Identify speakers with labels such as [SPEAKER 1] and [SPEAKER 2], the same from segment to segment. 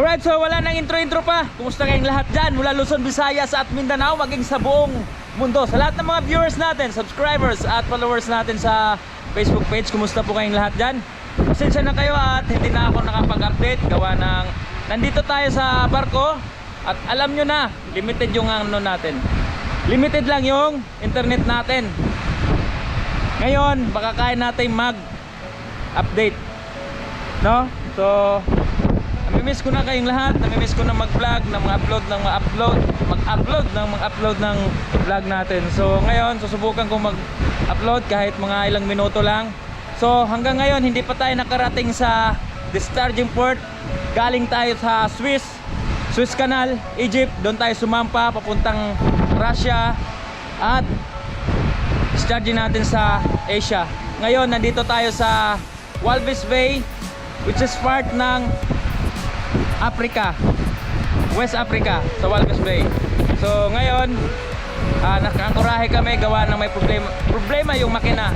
[SPEAKER 1] Alright, so wala nang intro-intro pa. Kumusta kayong lahat dyan? Mula Luzon, Visayas at Mindanao, maging sa buong mundo. Sa lahat ng mga viewers natin, subscribers at followers natin sa Facebook page, kumusta po kayong lahat dyan? Pasensya na kayo at hindi na ako nakapag-update. Gawa ng nandito tayo sa barko at alam nyo na, limited yung ano natin. Limited lang yung internet natin. Ngayon, baka kaya natin mag-update. No? So, Namimiss ko na kayong lahat. Namimiss ko na mag-vlog, na mag-upload ng mag-upload, mag-upload ng mag-upload ng vlog natin. So ngayon, susubukan ko mag-upload kahit mga ilang minuto lang. So hanggang ngayon, hindi pa tayo nakarating sa discharging port. Galing tayo sa Swiss, Swiss Canal, Egypt. Doon tayo sumampa papuntang Russia at discharging natin sa Asia. Ngayon, nandito tayo sa Walvis Bay which is part ng Africa. West Africa sa Walvis Bay. So ngayon uh, nakakurahe kami gawa ng may problema. Problema yung makina.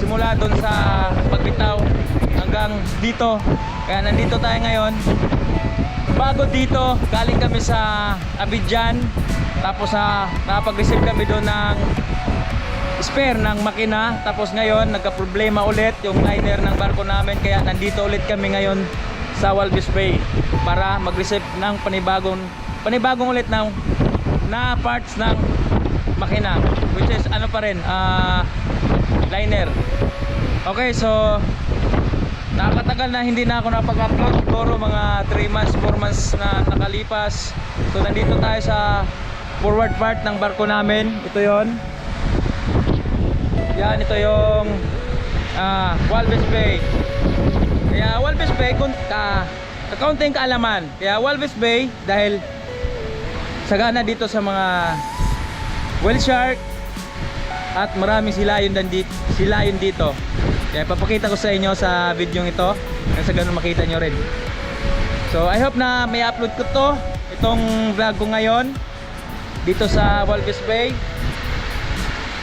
[SPEAKER 1] Simula doon sa pagbitaw hanggang dito. Kaya nandito tayo ngayon. Bago dito galing kami sa Abidjan. Tapos sa nakapag-receive kami doon ng spare ng makina. Tapos ngayon nagka-problema ulit yung liner ng barko namin. Kaya nandito ulit kami ngayon sa Walvis Bay para mag-receive ng panibagong panibagong ulit ng na parts ng makina which is ano pa rin ah, liner. Okay so nakakatagal na hindi na ako napag-upload. Siguro mga 3 months 4 months na nakalipas. So nandito tayo sa forward part ng barko namin. Ito yon yan ito yung ah, Walvis Bay kaya Walvis Bay kung ka, kakaunting kaalaman. Kaya Walvis Bay dahil sagana dito sa mga whale shark at maraming silayon din dito, silayon dito. Kaya papakita ko sa inyo sa video ito sa ganun makita nyo rin. So I hope na may upload ko to itong vlog ko ngayon dito sa Walvis Bay.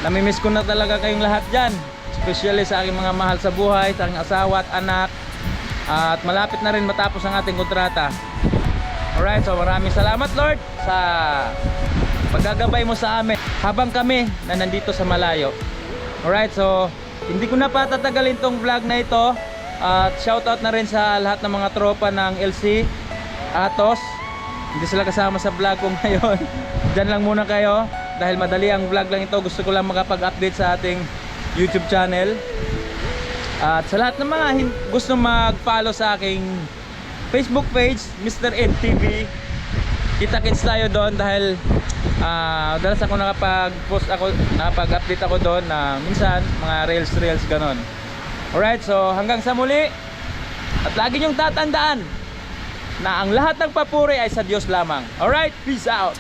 [SPEAKER 1] Namimiss ko na talaga kayong lahat dyan especially sa aking mga mahal sa buhay sa aking asawa at anak at malapit na rin matapos ang ating kontrata. Alright so maraming salamat Lord sa paggagabay mo sa amin habang kami na nandito sa malayo. Alright so hindi ko na patatagalin tong vlog na ito. At shoutout na rin sa lahat ng mga tropa ng LC Atos. Hindi sila kasama sa vlog ko ngayon. Dyan lang muna kayo. Dahil madali ang vlog lang ito gusto ko lang makapag-update sa ating YouTube channel at sa lahat ng mga gusto mag-follow sa aking Facebook page Mr. Ed TV kita-kits tayo doon dahil ah dalas ako nakapag-post ako nakapag-update ako doon na minsan mga reels reels ganon. Alright so hanggang sa muli. At lagi niyong tatandaan na ang lahat ng papuri ay sa Diyos lamang. Alright peace out